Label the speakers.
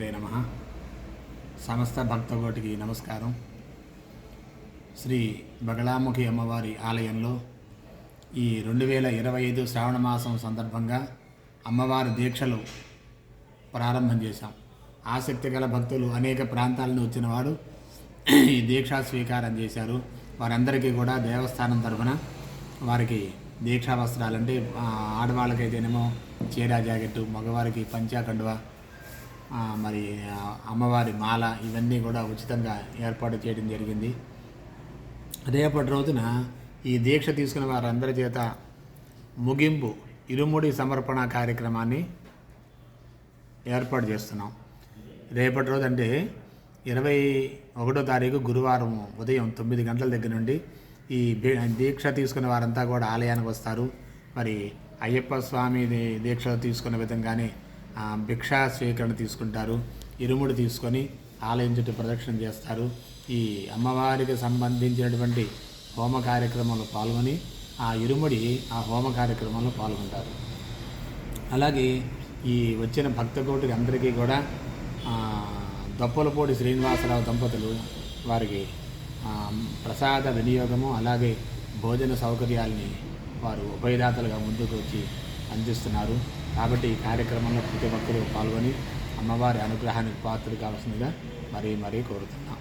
Speaker 1: శ్రీ నమ. సమస్త భక్తకోటికి నమస్కారం. శ్రీ బగళాముఖి అమ్మవారి ఆలయంలో ఈ రెండు వేల ఇరవై ఐదు శ్రావణ మాసం సందర్భంగా అమ్మవారి దీక్షలు ప్రారంభం చేశాం. ఆసక్తి గల భక్తులు అనేక ప్రాంతాల నుంచి వచ్చిన ఈ దీక్షా స్వీకారం చేశారు. వారందరికీ కూడా దేవస్థానం తరఫున వారికి దీక్షా వస్త్రాలు అంటే ఆడవాళ్ళకైతేనేమో చీరా జాకెట్టు మగవారికి పంచా కండువా మరి అమ్మవారి మాల ఇవన్నీ కూడా ఉచితంగా ఏర్పాటు చేయడం జరిగింది. రేపటి రోజున ఈ దీక్ష తీసుకున్న వారందరి చేత ముగింపు ఇరుముడి సమర్పణ కార్యక్రమాన్ని ఏర్పాటు చేస్తున్నాం. రేపటి రోజు అంటే ఇరవై ఒకటో తారీఖు గురువారం ఉదయం తొమ్మిది గంటల దగ్గర నుండి ఈ దీక్ష తీసుకున్న వారంతా కూడా ఆలయానికి వస్తారు. మరి అయ్యప్ప స్వామి దీక్ష తీసుకున్న విధంగానే భిక్షా స్వీకరణ తీసుకుంటారు. ఇరుముడి తీసుకొని ఆలయం చుట్టూ ప్రదక్షిణ చేస్తారు. ఈ అమ్మవారికి సంబంధించినటువంటి హోమ కార్యక్రమంలో పాల్గొని ఆ ఇరుముడి ఆ హోమ కార్యక్రమంలో పాల్గొంటారు. అలాగే ఈ వచ్చిన భక్త కోటికి అందరికీ కూడా దొప్పలపూడి శ్రీనివాసరావు దంపతులు వారికి ప్రసాద వినియోగము అలాగే భోజన సౌకర్యాల్ని వారు ఉభయదాతలుగా ముందుకు వచ్చి అందిస్తున్నారు కాబట్టి ఈ కార్యక్రమంలో ప్రతి ఒక్కరూ పాల్గొని అమ్మవారి అనుగ్రహానికి పాత్రలు కావాల్సిందిగా మరీ మరీ కోరుతున్నాం.